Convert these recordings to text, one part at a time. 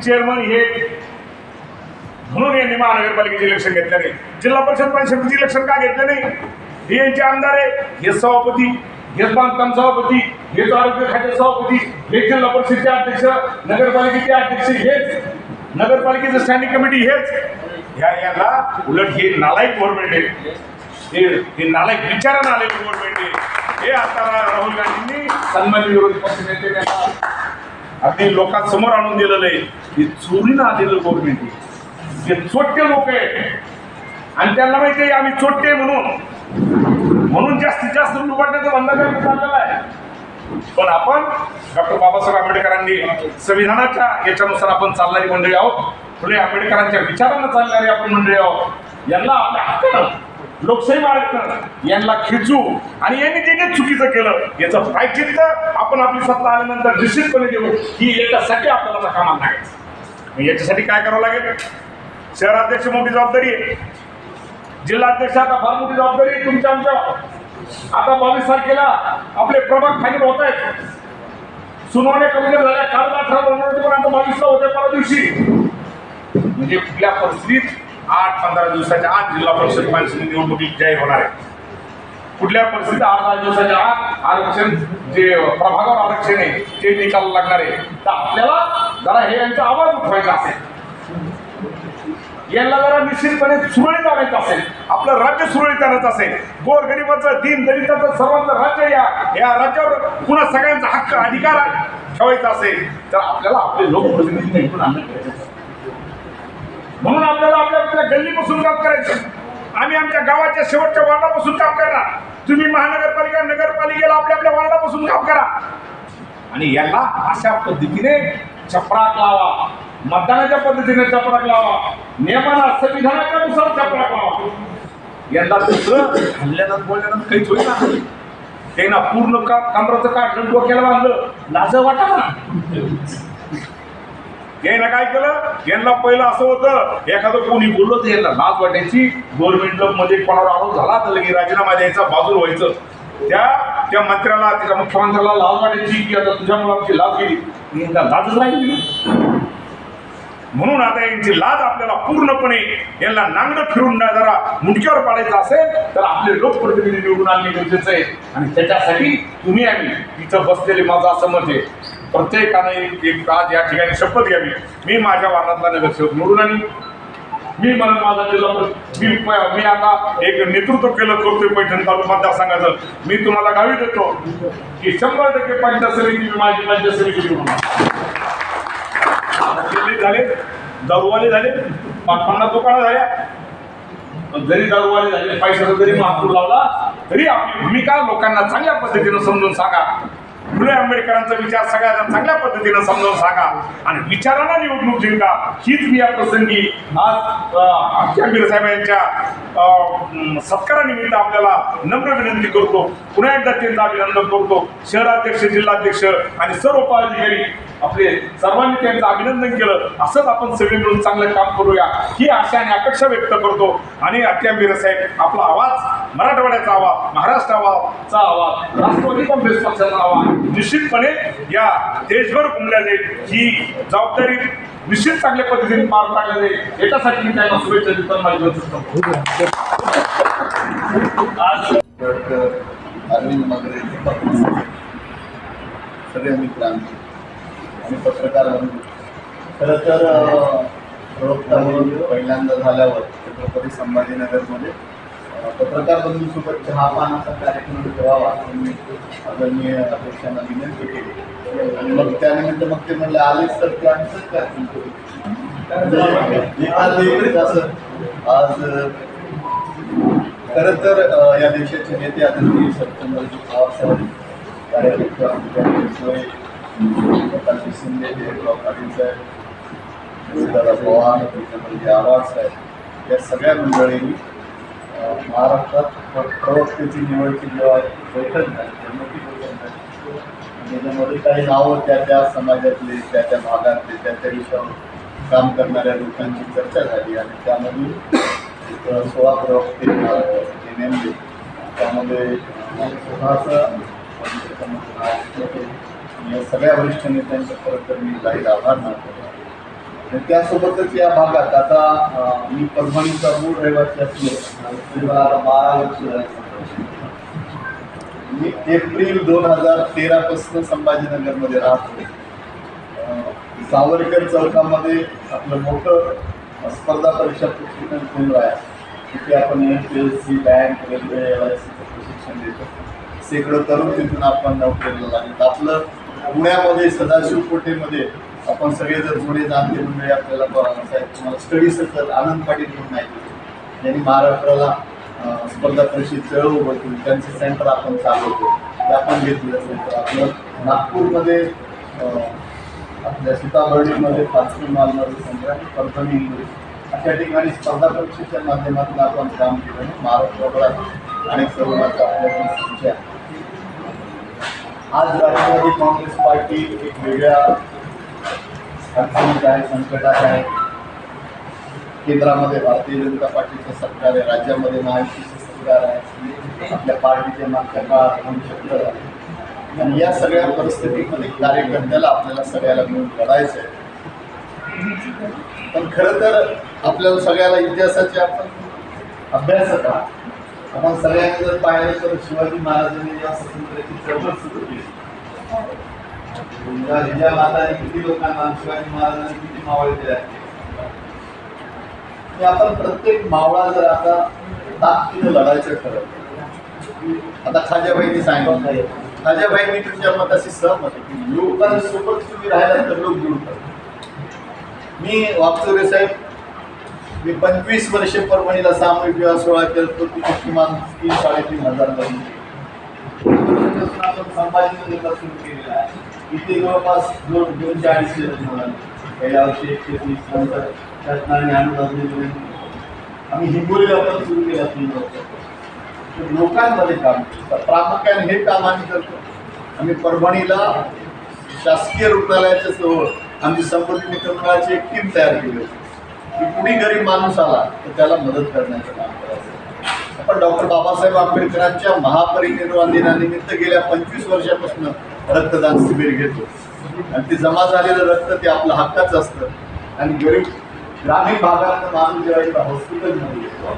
Chairman हे म्हणून यांनी महानगरपालिकेचे इलेक्शन घेतलं नाही. जिल्हा परिषद परिषदेचे इलेक्शन का घेतलं नाही? हे यांचे आमदार आहे हे सभापती हेच बांधकाम सभापती हेच आरोग्य खात्याचे सभापती हे जिल्हा परिषदेचे अध्यक्ष नगरपालिकेचे अध्यक्ष हेच नगरपालिकेचं स्टँडिंग कमिटी हेच. ह्या याला उलट हे नालायक गव्हर्नमेंट आहे. हे नालायक विचारानं आलेलं गव्हर्नमेंट आहे. हे आता राहुल गांधींनी सन्मान विरोधी पक्षनेते अगदी लोकांसमोर आणून दिलेलं आहे. हे चोरीनं आलेलं गव्हर्नमेंट हे चोट्टे लोक आहे आणि त्यांना माहिती आहे आम्ही चोट्टे म्हणून. म्हणून जास्तीत जास्त लुबाडण्याचा धंदा करण्यात चाललेला आहे. पण आपण डॉक्टर बाबासाहेब आंबेडकरांनी संविधानाच्या याच्यानुसार आपण चालणारी मंडळी आहोत. फुले आंबेडकरांच्या विचारांना चालणारी आपण मंडळी आहोत. यांना आपल्या हक्क लोकशाही बाळगणं यांना खिचू आणि यांनी जे जे चुकीचं केलं याचं प्रायचित्त आपण आपली सत्ता आल्यानंतर निश्चितपणे देऊ. ही याच्यासाठी आपल्याला कामाला लागायचं. याच्यासाठी काय करावं लागेल? शहराध्यक्ष मोठी जबाबदारी आहे. जिल्हाध्यक्ष आता फार मोठी जबाबदारी आहे तुमच्या आमच्या. आता बावीस तारखेला आपले प्रभाग फायनल होत आहेत. सुनावण्या कमी झाल्या. काल अठरा आता बावीसला होते परवा दिवशी. म्हणजे कुठल्या परिस्थितीत आठ पंधरा दिवसाच्या आत जिल्हा परिषद पंचायत निवडणुकीत जाहीर होणार आहे. कुठल्या परिस्थितीत आठ दहा दिवसाच्या आत आरक्षण जे प्रभागावर आरक्षण आहे ते निकाल लागणार आहे. तर आपल्याला जरा हे यांचा आवाज उठवायचा असेल. यांना जरा निश्चितपणे सुरळीत आणायचं असेल. आपलं राज्य सुरळीत आणायचं असेल. गोरगरिबाचं दिन दलितांचं सर्वांचं राज्य या या राज्यावर पुन्हा सगळ्यांचा हक्क अधिकार ठेवायचा असेल तर आपल्याला आपले लोकप्रतिनिधी निवडून आणणं म्हणून आपल्याला आपल्या आपल्या काम करायचं. आम्ही आमच्या गावाच्या शेवटच्या वार्डापासून काम करणार. तुम्ही महानगरपालिका नगरपालिकेला आपल्या आपल्या वार्डापासून काम करा. आणि याला अशा पद्धतीने चपराक लावा. मतदानाच्या पद्धतीने चपराक लावा. नियमाला संविधानाच्या नुसार चपराक लावा. यांना दुसरं हल्ल्यानं बोलल्यानं काहीच होईल ना ना पूर्ण का कामराचं काढलं डोक्याला बांधलं लाज वाटा ना. यांना काय केलं? यांना पहिलं असं होतं एखादं कोणी बोललं तर यांना लाज वाटायची. गव्हर्नमेंटमध्ये कोणावर आरोप झाला तर लगे राजीनामा द्यायचा बाजूला व्हायचं. त्या त्या मंत्र्याला त्याच्या मुख्यमंत्र्याला लाज वाटायची की आता तुझ्या मुलाची लाज गेली. यांना लाजच राहिली म्हणून आता यांची लाज आपल्याला पूर्णपणे यांना नांगडं फिरून ना जरा मुंडक्यावर पाडायचं असेल तर आपले लोकप्रतिनिधी निवडून आणणे गरजेचं आहे. आणि त्याच्यासाठी तुम्ही आम्ही इथं बसलेले माझं असं मत आहे. प्रत्येकाने एक एक आज या ठिकाणी शपथ घ्यावी. मी माझ्या वार्डातला नगरसेवक निवडून आणि मी म्हणून माझा जिल्हा मी मी आता एक नेतृत्व केलं करतोय पैठण तालुका मतदारसंघाचं. मी तुम्हाला गावी देतो की शंभर टक्के पंचायत समिती मी माझी पंचायत समिती निवडून झाले दारूवाले झाले पाच पन्नास दुकानं झाल्या. पण जरी दारूवाले झाले पैशाचा जरी महापूर लावला तरी आपली भूमिका लोकांना चांगल्या पद्धतीनं समजून सांगा. फुले आंबेडकरांचा विचार सगळ्यांना चांगल्या पद्धतीनं समजावून सांगा आणि विचारांना निवडणूक जिंका. हीच मी या प्रसंगी आज अख्ख्या साहेब यांच्या सत्कारानिमित्त आपल्याला नम्र विनंती करतो. पुन्हा एकदा त्यांचं अभिनंदन करतो. शहराध्यक्ष जिल्हाध्यक्ष आणि सर्व पदाधिकारी आपले सर्वांनी त्यांचं अभिनंदन केलं. असंच आपण सगळे मिळून चांगलं काम करूया. ही आशा आणि अपेक्षा व्यक्त करतो. आणि अत्यांबीर साहेब आपला आवाज मराठवाड्याचा आवाज महाराष्ट्राचा आवाज राष्ट्रवादी काँग्रेस पक्षाचा आवाज. निश्चितपणे या देशभर घुमल्या जाईल ही जबाबदारी निश्चित चांगल्या पद्धतीने पार पाडल्या जाईल याच्यासाठी मी त्यांना शुभेच्छा देतो माझी आज अरविंद मगरे सगळे मित्रांनी आणि पत्रकार खरं तर प्रवक्ता म्हणून पहिल्यांदा झाल्यावर छत्रपती संभाजीनगरमध्ये पत्रकार बंधूसोबत चहा पानाचा कार्यक्रम ठेवावा. आदरणीय अध्यक्षांना विनंती केली. आणि मग त्यानिमित्त मग ते म्हणले आलेच तर ते आम्ही आज असं खरं तर या देशाचे नेते आदरणीय सत्येंद्रजी पवार साहेब कार्यकर्ते आमचे सोय प्रकाशजी शिंदे जयंतराव पाटील साहेब दादा पवार आवाज साहेब या सगळ्या मंडळींनी महाराष्ट्रात प्रवक्त्याची निवड निवडची जेव्हा बैठक झाली तेव्हा बैठक झाली. त्याच्यामध्ये काही नावं त्या त्या समाजातले त्या त्या भागातले त्या त्या विषयावर काम करणाऱ्या लोकांची चर्चा झाली आणि त्यामधून एक सोळा प्रवक्ते नेमले त्यामध्ये स्वतःचं या सगळ्या वरिष्ठ नेत्यांच्या खरं तर मी काही आभार मानतो. त्यासोबतच या भागात आता मी परभणीचा मूळ रहिवासी असलो आता बारा वर्ष मी एप्रिल दोन हजार तेरापासून संभाजीनगरमध्ये राहतो. सावरकर चौकामध्ये आपलं मोठं स्पर्धा परीक्षा प्रशिक्षण केंद्र आहे. तिथे आपण M P S C bank railway L I सीचं प्रशिक्षण देतो. शेकडो तरुण तिथून आपण नोकरीला लागेल. आपलं पुण्यामध्ये सदाशिव कोठेमध्ये आपण सगळे जर जुने जाणते मंडळी आपल्याला साहेब तुम्हाला स्टडी सर्कल आनंद पाटील म्हणून माहिती ज्यांनी महाराष्ट्राला अं, स्पर्धा परीक्षेत चळवळ होती त्यांचं सेंटर आपण चालवतो. ते आपण घेतलं सेंटर आपलं नागपूरमध्ये आपल्या सीताबर्डीमध्ये पाचवी मालमध्ये सेंटर आणि परभणी इंग्लिश अशा ठिकाणी स्पर्धा परीक्षेच्या माध्यमातून आपण काम केलं. आणि महाराष्ट्राभरात अनेक सर्वांचा आपल्याकडे आज राष्ट्रवादी काँग्रेस पार्टी एक वेगळ्या अडचणीत आहे संकटात आहे. केंद्रामध्ये भारतीय जनता पार्टीचं सरकार आहे राज्यामध्ये महायुतीचं सरकार आहे. आपल्या पार्टीच्या मागच्या काळात भविष्य आहे आणि या सगळ्या परिस्थितीमध्ये कार्यकर्त्याला आपल्याला सगळ्याला मिळून लढायचं आहे. पण खरं तर आपल्याला सगळ्याला इतिहासाचे आपण अभ्यासक आहात आपण सगळ्यांनी जर पाहिलं तर शिवाजी महाराजांनी या स्वातंत्र्याची चळवळ सुरू केली. तुमच्या हिजा माताने किती लोकांना शिवाजी महाराजांनी किती मावळे दिल्या? की आपण प्रत्येक मावळा जर आता ताकदीनं लढायचं ठरवलं. आता खाजाबाईंनी सांगितलं. खाजाबाईंनी मी तुमच्या मताशी सहमत की लोकांसोबत तुम्ही राहिला तर लोक जुळतात मी वागचोरे साहेब मी पंचवीस वर्षे परभणीला सामूहिक विवाह सोहळा केला. तो तिथे किमान तीन साडेतीन हजार लग्न आपण संभाजीमध्ये सुरू केलेला आहे. इथे जवळपास दोन दोनशे अडीचशे लग्न गेल्या वर्षी एकशे तीस नंतर शासनाने अनुदान दिले आम्ही हिंगोली पण सुरू केला तीन वर्ष तर लोकांमध्ये काम प्रामुख्याने हे काम आम्ही करतो. आम्ही परभणीला शासकीय रुग्णालयाच्या जवळ आम्ही संपत्ती मित्रमंडळाची एक टीम तयार केली होती. की कुणी गरीब माणूस आला तर त्याला मदत करण्याचं काम करायचं. आपण डॉक्टर बाबासाहेब आंबेडकरांच्या महापरिनिर्वाण दिनानिमित्त गेल्या पंचवीस वर्षापासून रक्तदान शिबिर घेतो. आणि ते जमा झालेलं रक्त ते आपलं हक्काचं असतं. आणि गरीब ग्रामीण भागात माणूस जेव्हा एका हॉस्पिटलमध्ये येतो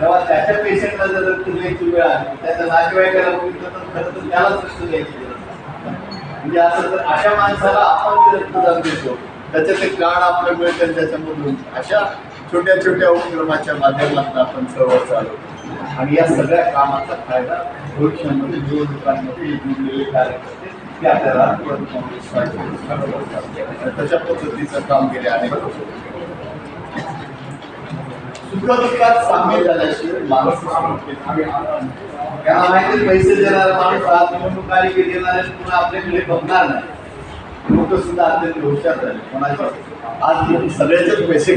तेव्हा त्याच्या पेशंटला जर रक्त द्यायची वेळ आली त्याच्या नातेवाईकाला बघितलं तर खरं तर त्यालाच रक्त द्यायची गरज म्हणजे असं तर अशा माणसाला आपण जे रक्तदान देतो त्याचे ते प्राण आपलं मिळतं त्याच्यामधून अशा छोट्या छोट्या उपक्रमाच्या माध्यमातून आपण सर्व चालवतो आणि या सगळ्या कामाचा फायदा भविष्यामध्ये निवडणुकांमध्ये जुळलेले कार्यक्रम की आपल्याला तशा पद्धतीचं काम केले अनेक सुखदुःखात सामील झाल्याशिवाय माणूस त्यांना माहिती पैसे देणारा माणूस आज निवडणूक कार्य की देणारे पुन्हा आपल्याकडे बघणार नाही. लोक सुद्धा अत्यंत हुशार झाले. कोणाच्या? आज सगळ्याचेच पैसे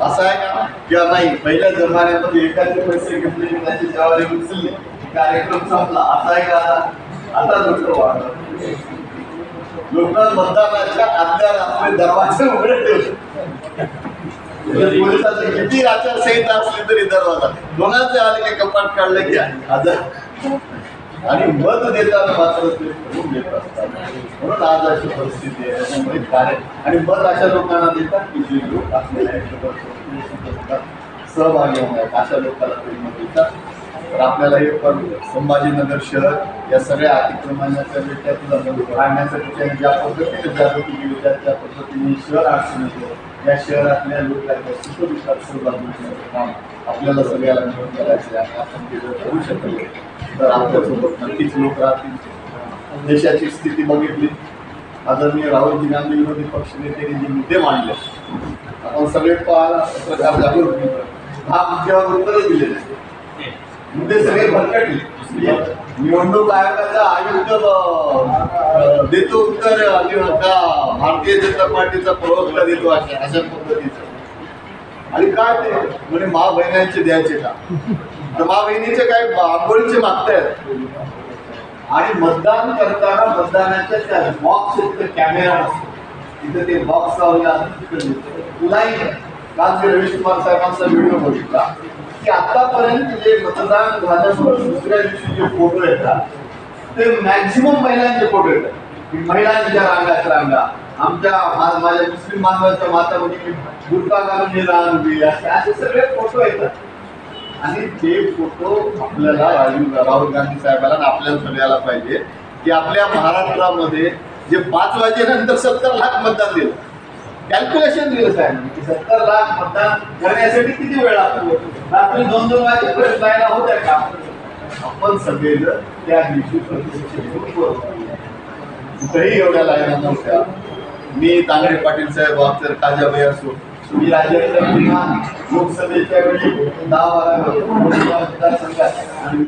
असं आहे का? किंवा नाही पहिल्या जमान्यामध्ये एकाचे पैसे घेतले त्याचे जेव्हा उचलले. कार्यक्रम संपला. असा आहे का? आता लोक वाढलं लोक मतदानाच्या आदल्या रात्री दरवाजे उघडे ठेवले. म्हणजे पोलिसाची किती आचारसंहिता असली तरी दरवाजा. दोनाचे आले की कपाट काढलं की हजार आणि मत देताना मात्र ते ठरवून देत असतात. म्हणून आज अशी परिस्थिती आहे. कार्य आणि मत अशा लोकांना देतात की जे लोक आपल्याला सहभागी होणार अशा लोकांना ते मत देतात. तर आपल्याला हे पण संभाजीनगर शहर या सगळ्या अतिक्रमणाच्या विषयातून काढण्यासाठी त्यांनी ज्या पद्धतीने जागृती केली त्या त्या पद्धतीने शहर अडचण या शहरातल्या लोकांच्या सुखविकास सुरुवात काम आपल्याला सगळ्याला मिळून करायचं आहे. आपण केलं करू शकलो तर आपल्यासोबत नक्कीच लोक राहतील. देशाची स्थिती बघितली. आदरणीय राहुलजी गांधी विरोधी पक्षनेत्यांनी जे मुद्दे मांडले आपण सगळे पाहायला पत्रकार जागृत हा मुद्द्यावर उत्तरच दिले मुद्दे सगळे भरकटले निवडणूक आयोगाचा आयुक्त देतो उत्तर भारतीय जनता पार्टीचा प्रवक्ता देतो अशा अशा पद्धतीचं. आणि काय ते? म्हणजे मा बहिणीचे द्यायचे का? तर मा बहिणीचे काय आंबोळीचे मागतायत. आणि मतदान करताना मतदानाच्या त्या बॉक्स कॅमेरा नसतो तिथे ते बॉक्स लावले असतात तिकडे दिसतं. तुलाही काल रवीश कुमार साहेबांचा व्हिडिओ बघितला. की आतापर्यंत जे मतदान झाल्यावर दुसऱ्या दिवशी जे फोटो येतात ते मॅक्झिमम महिलांचे फोटो येतात. की महिलांच्या रांगात रांगा. आमच्या माझ्या मुस्लिम बांधवांच्या माता भगिनी बुरका घालून हे लहान उभी असे असे सगळे फोटो येतात. आणि ते फोटो आपल्याला राजीव राहुल गांधी साहेबांना आपल्याला सगळ्याला पाहिजे की आपल्या महाराष्ट्रामध्ये जे पाच वाजेनंतर सत्तर लाख मतदान दिलं. कॅल्क्युलेशन दिलं साहेब की सत्तर लाख मतदान करण्यासाठी किती वेळ लागतो? रात्री दोन दोन वाजेपर्यंत लाईना होत्या का? आपण सगळेजण त्या दिवशी कुठेही एवढ्या लाईना नव्हत्या. मी तांगडे पाटील साहेब अक्षर काजाबाई असो मी राजेंद्र लोकसभेच्या वेळी दहा बारा मतदारसंघात आणि